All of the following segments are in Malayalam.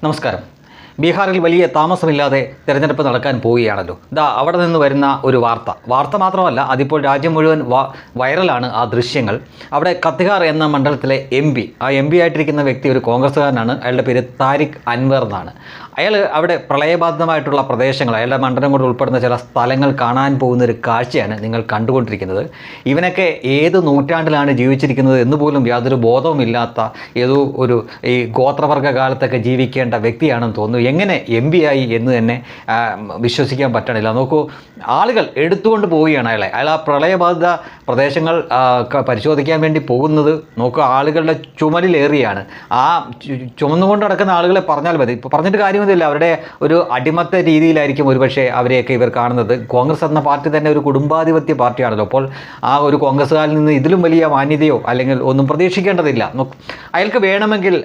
നമസ്കാരം ബീഹാറിൽ വലിയ താമസമില്ലാതെ തിരഞ്ഞെടുപ്പ് നടക്കാൻ പോവുകയാണല്ലോ. ദാ അവിടെ നിന്ന് വരുന്ന ഒരു വാർത്ത. വാർത്ത മാത്രമല്ല അതിപ്പോൾ രാജ്യം മുഴുവൻ വൈറലാണ് ആ ദൃശ്യങ്ങൾ. അവിടെ കത്തിഹാർ എന്ന മണ്ഡലത്തിലെ എം പി ആ എം പി ആയിട്ടിരിക്കുന്ന വ്യക്തി ഒരു കോൺഗ്രസ്സുകാരനാണ്. അയാളുടെ പേര് താരിഖ് അൻവർ എന്നാണ്. അയാൾ അവിടെ പ്രളയബാധിതമായിട്ടുള്ള പ്രദേശങ്ങൾ അയാളുടെ മണ്ഡലം കൊണ്ട് ഉൾപ്പെടുന്ന ചില സ്ഥലങ്ങൾ കാണാൻ പോകുന്ന ഒരു കാഴ്ചയാണ് നിങ്ങൾ കണ്ടുകൊണ്ടിരിക്കുന്നത്. ഇവനൊക്കെ ഏത് നൂറ്റാണ്ടിലാണ് ജീവിച്ചിരിക്കുന്നത് എന്ന് പോലും യാതൊരു ബോധവുമില്ലാത്ത ഏതോ ഒരു ഈ ഗോത്രവർഗ കാലത്തൊക്കെ ജീവിക്കേണ്ട വ്യക്തിയാണെന്ന് തോന്നുന്നു. എങ്ങനെ എം പി ആയി എന്ന് തന്നെ വിശ്വസിക്കാൻ പറ്റണില്ല. നോക്കൂ ആളുകൾ എടുത്തുകൊണ്ട് പോവുകയാണ് അയാളെ. അയാൾ ആ പ്രളയബാധിത പ്രദേശങ്ങൾ പരിശോധിക്കാൻ വേണ്ടി പോകുന്നത് നോക്കുക ആളുകളുടെ ചുമലിലേറിയാണ് ആ ചുമന്നുകൊണ്ട് നടക്കുന്ന ആളുകളെ പറഞ്ഞാൽ മതി. ഇപ്പോൾ പറഞ്ഞിട്ട് കാര്യമൊന്നുമില്ല. അവരുടെ ഒരു അടിമത്ത രീതിയിലായിരിക്കും ഒരുപക്ഷെ അവരെയൊക്കെ ഇവർ കാണുന്നത്. കോൺഗ്രസ് എന്ന പാർട്ടി തന്നെ ഒരു കുടുംബാധിപത്യ പാർട്ടിയാണല്ലോ. അപ്പോൾ ആ ഒരു കോൺഗ്രസ്സുകാരിൽ നിന്ന് ഇതിലും വലിയ മാന്യതയോ അല്ലെങ്കിൽ ഒന്നും പ്രതീക്ഷിക്കേണ്ടതില്ല. അയാൾക്ക് വേണമെങ്കിൽ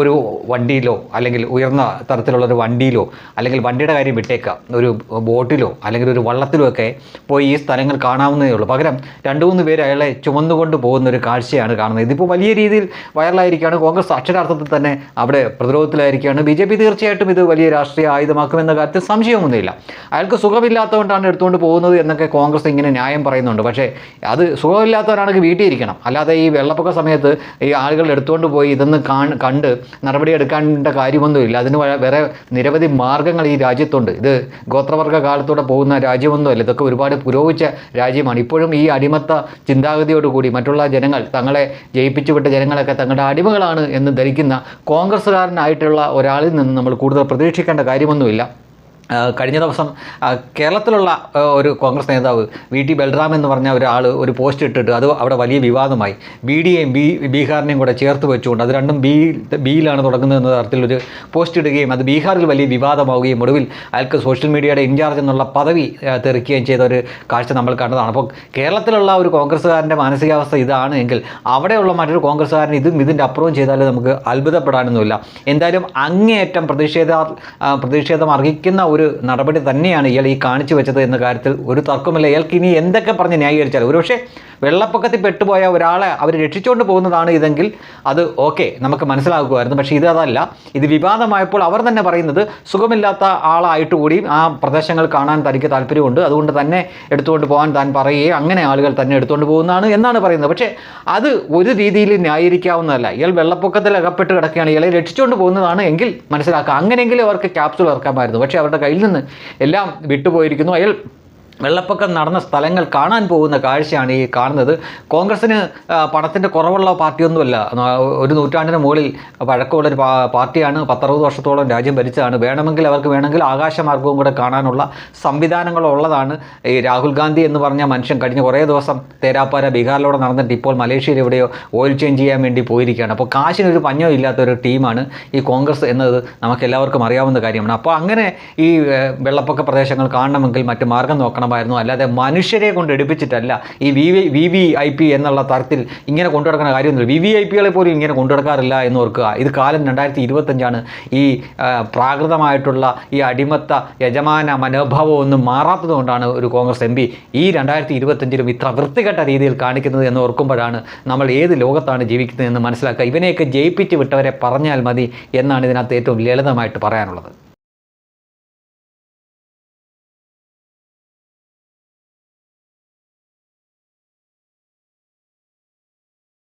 ഒരു വണ്ടിയിലോ അല്ലെങ്കിൽ ഉയർന്ന തരത്തിലുള്ള ഒരു വണ്ടിയിലോ അല്ലെങ്കിൽ വണ്ടിയുടെ കാര്യം വിട്ടേക്കാം. ഒരു ബോട്ടിലോ അല്ലെങ്കിൽ ഒരു വള്ളത്തിലോ ഒക്കെ പോയി ഈ സ്ഥലങ്ങൾ കാണാവുന്നതേ ഉള്ളൂ. പകരം രണ്ട് മൂന്ന് പേര് അയാളെ ചുമന്നുകൊണ്ട് പോകുന്ന ഒരു കാഴ്ചയാണ് കാണുന്നത്. ഇതിപ്പോൾ വലിയ രീതിയിൽ വൈറലായിരിക്കുകയാണ്. കോൺഗ്രസ് അക്ഷരാർത്ഥത്തിൽ തന്നെ അവിടെ പ്രതിരോധത്തിലായിരിക്കുകയാണ്. ബി ജെ പി തീർച്ചയായിട്ടും ഇത് വലിയ രാഷ്ട്രീയ ആയുധമാക്കുമെന്ന കാര്യത്തിൽ സംശയമൊന്നുമില്ല. അയാൾക്ക് സുഖമില്ലാത്തതുകൊണ്ടാണ് എടുത്തുകൊണ്ട് പോകുന്നത് എന്നൊക്കെ കോൺഗ്രസ് ഇങ്ങനെ ന്യായം പറയുന്നുണ്ട്. പക്ഷേ അത് സുഖമില്ലാത്തവരാണെങ്കിൽ വീട്ടിൽ ഇരിക്കണം അല്ലാതെ ഈ വെള്ളപ്പൊക്ക സമയത്ത് ഈ ആളുകൾ എടുത്തുകൊണ്ട് പോയി ഇതൊന്ന് കാണ് കണ്ട് നടപടി എടുക്കേണ്ട കാര്യമൊന്നുമില്ല. അതിന് വേറെ നിരവധി മാർഗങ്ങൾ ഈ രാജ്യത്തുണ്ട്. ഇത് ഗോത്രവർഗ കാലത്തോടെ പോകുന്ന രാജ്യമൊന്നുമല്ല. ഇതൊക്കെ ഒരുപാട് പുരോഗമിച്ച രാജ്യമാണ്. ഇപ്പോഴും ഈ അടിമത്ത ചിന്താഗതിയോടുകൂടി മറ്റുള്ള ജനങ്ങൾ തങ്ങളെ ജയിപ്പിച്ചുവിട്ട ജനങ്ങളൊക്കെ തങ്ങളുടെ അടിമകളാണ് എന്ന് ധരിക്കുന്ന കോൺഗ്രസ്സുകാരനായിട്ടുള്ള ഒരാളിൽ നിന്ന് നമ്മൾ കൂടുതൽ പ്രതീക്ഷിക്കേണ്ട കാര്യമൊന്നുമില്ല. കഴിഞ്ഞ ദിവസം കേരളത്തിലുള്ള ഒരു കോൺഗ്രസ് നേതാവ് വി ടി ബൽറാം എന്ന് പറഞ്ഞ ഒരാൾ ഒരു പോസ്റ്റ് ഇട്ടിട്ട് അത് അവിടെ വലിയ വിവാദമായി. ബി ഡിയെയും ബി ബീഹാറിനെയും കൂടെ ചേർത്ത് വെച്ചുകൊണ്ട് അത് രണ്ടും ബി ബിയിലാണ് തുടങ്ങുന്നത് എന്ന തരത്തിലൊരു പോസ്റ്റ് ഇടുകയും അത് ബീഹാറിൽ വലിയ വിവാദമാവുകയും ഒടുവിൽ അയാൾക്ക് സോഷ്യൽ മീഡിയയുടെ ഇൻചാർജ് എന്നുള്ള പദവി തെറിക്കുകയും ചെയ്ത ഒരു കാഴ്ച നമ്മൾ കണ്ടതാണ്. അപ്പോൾ കേരളത്തിലുള്ള ഒരു കോൺഗ്രസ്സുകാരന്റെ മാനസികാവസ്ഥ ഇതാണ് എങ്കിൽ അവിടെയുള്ള മറ്റൊരു കോൺഗ്രസ്സുകാരൻ ഇതും ഇതിന്റെ അപ്പുറവും ചെയ്താൽ നമുക്ക് അത്ഭുതപ്പെടാനൊന്നുമില്ല. എന്തായാലും അങ്ങേയറ്റം പ്രതിഷേധ പ്രതിഷേധം അർഹിക്കുന്ന ഒരു നടപടി തന്നെയാണ് ഇയാൾ ഈ കാണിച്ചു വെച്ചത് എന്ന കാര്യത്തിൽ ഒരു തർക്കമില്ല ഇയാൾക്ക് ഇനി എന്തൊക്കെ പറഞ്ഞ് ന്യായീകരിച്ചാൽ ഒരുപക്ഷെ വെള്ളപ്പൊക്കത്തിൽ പെട്ടുപോയ ഒരാളെ അവർ രക്ഷിച്ചുകൊണ്ട് പോകുന്നതാണ് ഇതെങ്കിൽ അത് ഓക്കെ നമുക്ക് മനസ്സിലാക്കുമായിരുന്നു പക്ഷേ ഇത് അതല്ല. ഇത് വിവാദമായപ്പോൾ അവർ തന്നെ പറയുന്നത് സുഖമില്ലാത്ത ആളായിട്ട് കൂടി ആ പ്രദേശങ്ങൾ കാണാൻ തനിക്ക് താല്പര്യമുണ്ട്. അതുകൊണ്ട് തന്നെ എടുത്തുകൊണ്ട് പോകാൻ താൻ പറയുകയും അങ്ങനെ ആളുകൾ തന്നെ എടുത്തുകൊണ്ട് പോകുന്നതാണ് എന്നാണ് പറയുന്നത്. പക്ഷേ അത് ഒരു രീതിയിൽ ന്യായീകരിക്കാവുന്നതല്ല. ഇയാൾ വെള്ളപ്പൊക്കത്തിൽ അകപ്പെട്ട് കിടക്കുകയാണ്. ഇയാളെ രക്ഷിച്ചുകൊണ്ട് പോകുന്നതാണ് എങ്കിൽ മനസ്സിലാക്കുക അങ്ങനെയെങ്കിലും അവർക്ക് ക്യാപ്സൂൾ ഇറക്കാമായിരുന്നു. പക്ഷേ അവരുടെ കയ്യിൽ നിന്ന് എല്ലാം വിട്ടുപോയിരിക്കുന്നു. അയാൾ വെള്ളപ്പൊക്കം നടന്ന സ്ഥലങ്ങൾ കാണാൻ പോകുന്ന കാഴ്ചയാണ് ഈ കാണുന്നത്. കോൺഗ്രസ്സിന് പണത്തിന്റെ കുറവുള്ള പാർട്ടിയൊന്നുമല്ല. ഒരു നൂറ്റാണ്ടിന് മുകളിൽ പഴക്കമുള്ളൊരു പാർട്ടിയാണ്. പത്തറുപത് വർഷത്തോളം രാജ്യം ഭരിച്ചതാണ്. വേണമെങ്കിൽ അവർക്ക് വേണമെങ്കിൽ ആകാശമാർഗവും കൂടെ കാണാനുള്ള സംവിധാനങ്ങളുള്ളതാണ് ഈ രാഹുൽ ഗാന്ധി എന്ന് പറഞ്ഞ മനുഷ്യൻ കഴിഞ്ഞ കുറേ ദിവസം തേരാപ്പാര ബീഹാറിലൂടെ നടന്നിട്ട് ഇപ്പോൾ മലേഷ്യയിൽ എവിടെയോ ഓയിൽ ചേഞ്ച് ചെയ്യാൻ വേണ്ടി പോയിരിക്കുകയാണ്. അപ്പോൾ കാശിനൊരു പഞ്ഞോ ഇല്ലാത്തൊരു ടീമാണ് ഈ കോൺഗ്രസ് എന്നത് നമുക്ക് എല്ലാവർക്കും അറിയാവുന്ന കാര്യമാണ്. അപ്പോൾ അങ്ങനെ ഈ വെള്ളപ്പൊക്ക പ്രദേശങ്ങൾ കാണണമെങ്കിൽ മറ്റു മാർഗം നോക്കണമായിരുന്നു അല്ലാതെ മനുഷ്യരെ കൊണ്ട് എടുപ്പിച്ചിട്ടല്ല ഈ V V V I P എന്നുള്ള തരത്തിൽ ഇങ്ങനെ കൊണ്ടുനടക്കുന്ന കാര്യമൊന്നുമില്ല. വി വി ഐ പികളെ പോലും ഇങ്ങനെ കൊണ്ടുനടക്കാറില്ല എന്ന് ഓർക്കുക. ഇത് കാലം രണ്ടായിരത്തി ഇരുപത്തഞ്ചാണ് ഈ പ്രാകൃതമായിട്ടുള്ള ഈ അടിമത്ത യജമാന മനോഭാവമൊന്നും മാറാത്തത് കൊണ്ടാണ് ഒരു കോൺഗ്രസ് എം പി ഈ രണ്ടായിരത്തി ഇരുപത്തഞ്ചിലും ഇത്ര വൃത്തികെട്ട രീതിയിൽ കാണിക്കുന്നത് എന്ന് ഓർക്കുമ്പോഴാണ് നമ്മൾ ഏത് ലോകത്താണ് ജീവിക്കുന്നത് എന്ന് മനസ്സിലാക്കുക. ഇവനെയൊക്കെ ജയിപ്പിച്ച് വിട്ടവരെ പറഞ്ഞാൽ മതി എന്നാണ് ഇതിനകത്ത് ഏറ്റവും ലളിതമായിട്ട് പറയാനുള്ളത്.